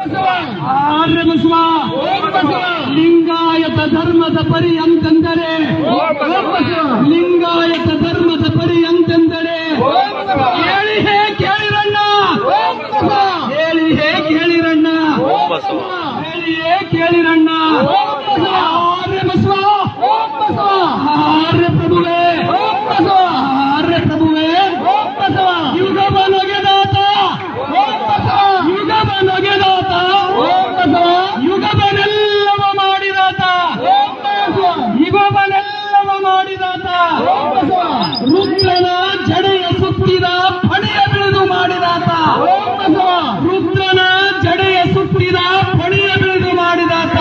ಆರ್ಯ ಬಸವ ಲಿಂಗಾಯತ ಧರ್ಮದ ಪರಿ ಅಂತಂದರೆ ಲಿಂಗಾಯತ ಧರ್ಮದ ಪರಿ ಅಂತಂದರೆ ಹೇಳಿ ಹೇ ಕೇಳಿರಣ್ಣ ಹೇಳಿ ಹೇ ಕೇಳಿರಣ್ಣ ಹೇಳಿ ಹೇ ಕೇಳಿರಣ್ಣ ಆರ್ಯ ಬಸವ ಆರ್ಯ ಪ್ರಭುವೇ ಆರ್ಯ ಪ್ರಭುವೇ ಯುಗವ ನೊಗೆದಾತ ಯುಗವ ನೊಗೆದಾತ ಯುಗವನೆಲ್ಲವ ಮಾಡಿದಾತ ಯುಗವನೆಲ್ಲವ ಮಾಡಿದಾತ ರುದ್ರನ ಜಡೆಯ ಸುತ್ತಿದ ಪಡೆಯ ಬಿಳಿದು ಮಾಡಿದಾತ ರುದ್ರನ ಜಡೆಯ ಸುತ್ತಿದ ಪಡೆಯ ಬಿಳಿದು ಮಾಡಿದಾತ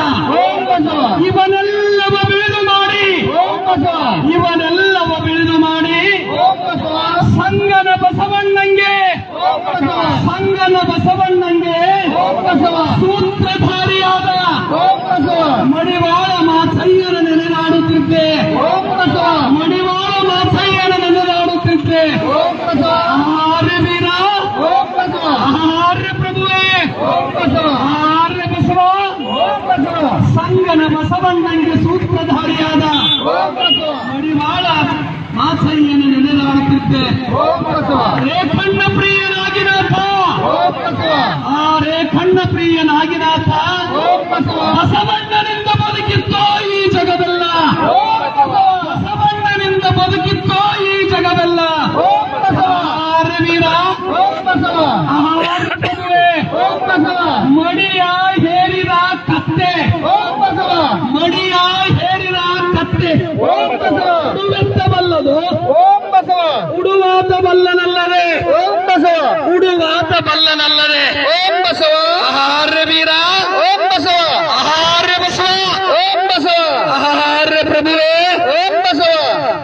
ಇವನೆಲ್ಲವ ಬಿಳಿದು ಮಾಡಿ ಇವನೆಲ್ಲವ ಬಿಳಿದು ಮಾಡಿ ಸಂಗನ ಬಸವಣ್ಣಂಗೆ ಸಂಗನ ಬಸವಣ್ಣಂಗೆ ಸೂತ್ರಧಾರಿಯಾದ ಮಡಿವಾಳ ಮಾಸಯ್ಯನ ನೆನೆದಾಡುತ್ತಿದ್ದೆ ಮಡಿವಾಳ ಮಾಸಯ್ಯನ ನೆನೆದಾಡುತ್ತಿದ್ದೆ ಆರ್ಯ ವೀರ ಆರ್ಯ ಪ್ರಭುವೇ ಆರ್ಯ ಬಸವ ಸಂಗನ ಬಸವಣ್ಣಂಗೆ ಸೂತ್ರಧಾರಿಯಾದ ಮಡಿವಾಳ ಮಾಸಯ್ಯನ ನೆನೆದಾಡುತ್ತಿದ್ದೆ. ರೇಖಣ್ಣ ಪ್ರಿಯನಾಗಿನಾಥ ಉಡುವಾತ ಬಲ್ಲನಲ್ಲದೆ ಓಂ ಬಲ್ಲನಲ್ಲದೆ ಆಹಾರ್ಯ ವೀರ ಆಹಾರ್ಯ ಬಸವ ಓಂ ಬಸವ ಆಹಾರ್ಯ ಪ್ರಭುವೇ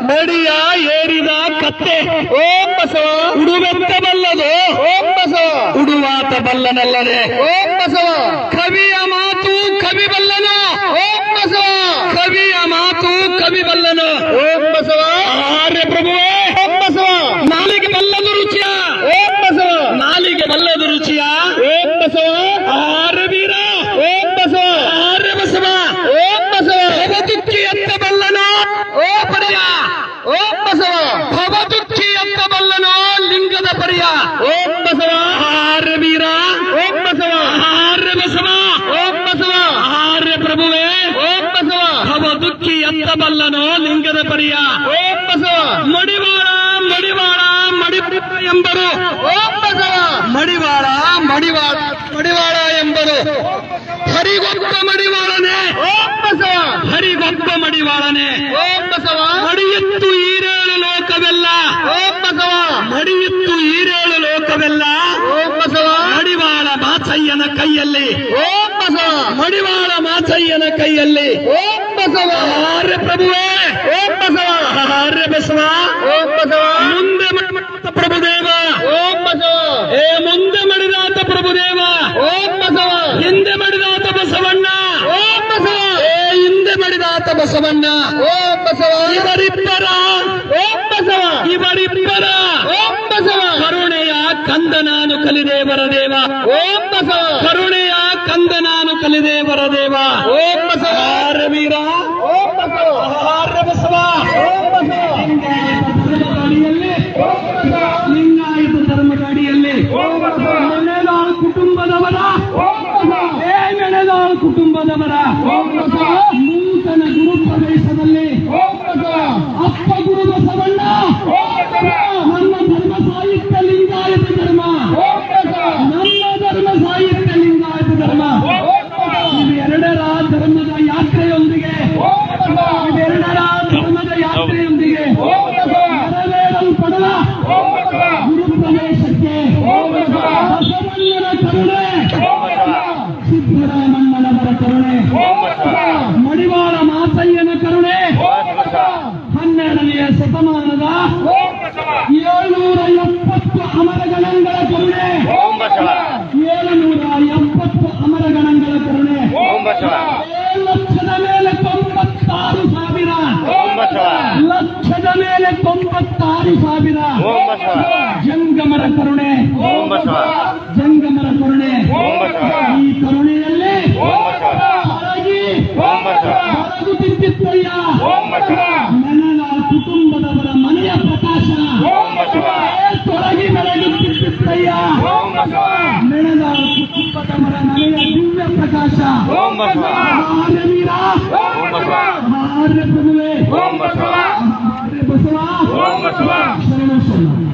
ಮಡಿಯ ಏರಿದ ಕತ್ತೆ. ಓಂ ಬಸವ ಉಡುವೆತ್ತ ಬಲ್ಲದು ಓಂ ಬಸವ ಉಡುವಾತ ಬಲ್ಲನಲ್ಲದೆ ಓಂ ಬಸವ ಕವಿಯ ಮಾತು ಕವಿ ಬಲ್ಲನ ಓಂ ಬಸವ ಕವಿಯ ಮಾತು ಕವಿ ಬಲ್ಲನ ಓಂ ಬಸವ ಆರ್ಯ ಪ್ರಭುವೇ ಓಂ ಬಸವ ನಾಲಿಗೆ ಬಲ್ಲದು ರುಚಿಯ ಓಂ ಬಸವ ನಾಲಿಗೆ ಬಲ್ಲದು ರುಚಿಯ ಓಂ ಬಸವ ಆರ್ಯ ವೀರ ಓಂ ಬಸವ ಆರ್ಯ ಬಸವ ಓಂ ಬಸವ ಭವದುಕ್ಕಿ ಅಂತ ಬಲ್ಲನೋ ಓ ಪರ್ಯ ಓಂ ಬಸವ ಭವದುಕ್ಕಿ ಅಂತ ಬಲ್ಲನೋ ಲಿಂಗದ ಪರ್ಯ ಓಂ ಬಸವ ಆರ್ಯ ವೀರ ಓಂ ಬಸವ ಆರ್ಯ ಬಸವ ಓಂ ಬಸವ ಆರ್ಯ ಪ್ರಭುವೇ ಓಂ ಬಸವ ಭವದುಕ್ಕಿ ಅಂತ ಬಲ್ಲನೋ ಲಿಂಗದ ಪರ್ಯ ಮಡಿವಾಳ ಮಡಿವಾಳ ಮಡಿವಾಡ ಎಂಬರು. ಮಡಿವಾಳ ಮಡಿವಾಳ ಮಡಿವಾಳ ಎಂಬರು. ಹರಿಗೊಬ್ಬ ಮಡಿವಾಳನೆ. ಹರಿಗೊಬ್ಬ ಮಡಿವಾಳನೆ. ಓಂ ಬಸವ. ಮಡಿಯಿತ್ತು ಈರೇಳು ಲೋಕವೆಲ್ಲ. ಮಡಿಯಿತ್ತು ಈರೇಳು ಲೋಕವೆಲ್ಲ. ಓಂ ಬಸವ. ಮಡಿವಾಳ ಬಾಚಯ್ಯನ ಕೈಯಲ್ಲಿ. ಓಂ ಮಡಿವಾಳ ಮಾಚಯ್ಯನ ಕೈಯಲ್ಲಿ ಓಂ ಬಸವ ಆರ್ಯ ಪ್ರಭುವೇ ಓಂ ಬಸವ ಆರ್ಯ ಬಸವ ಓಂ ಬಸವ ಮುಂದೆ ಮಡಿದಾತ ಪ್ರಭುದೇವ ಓಂ ಬಸವ ಏ ಮುಂದೆ ಮಡಿದಾತ ಪ್ರಭುದೇವ ಓಂ ಬಸವ ಹಿಂದೆ ಮಡಿದಾತ ಬಸವಣ್ಣ ಓಂ ಬಸವ ಏ ಹಿಂದೆ ಮಡಿದಾತ ಬಸವಣ್ಣ ಓಂ ಬಸವ ಇವರಿಬ್ಬರ ಓಂ ಬಸವ ಇವರಿಬ್ಬರ ಓಂ ಬಸವ ಕರುಣೆಯ ಕಂದ ನಾನು ಕಲಿದೇವರ ದೇವ ಓಂ ಬಸವ ನಾನು ಕಲಿದೆ ವರದೇವ ಓಂ ಬಸವ. ಆರ್ಯ ವೀರ. ಓಂ ಬಸವ. ಲಿಂಗಾಯತ ಧರ್ಮಗಾಡಿಯಲ್ಲಿ ಮೆಣೆದಾಳು ಕುಟುಂಬದವರ. ಕುಟುಂಬದವರ. ನೂತನ ಗುರು ಪ್ರದೇಶದಲ್ಲಿ ಮೂವತ್ತಾರು ಸಾವಿರ ಜಂಗಮರ ಕರುಣೆ ಜಂಗಮರ ಕರುಣೆ ಕರುಣೆಯಲ್ಲಿ ಬದುಕುತ್ತಿದ್ದಯ್ಯ ನನ್ನ ಕುಟುಂಬದವರ ಮನೆಯ ಪ್ರಕಾಶ ತೊಡಗಿ ಬೆಳಗುತ್ತಿದ್ದಯ್ಯ ನೆನೆದ ಕುಟುಂಬದವರ ಮನೆಯ ದಿವ್ಯ ಪ್ರಕಾಶ ಮಹಾರವೀರ ಮಹಾರಪ್ರಭುವೆ は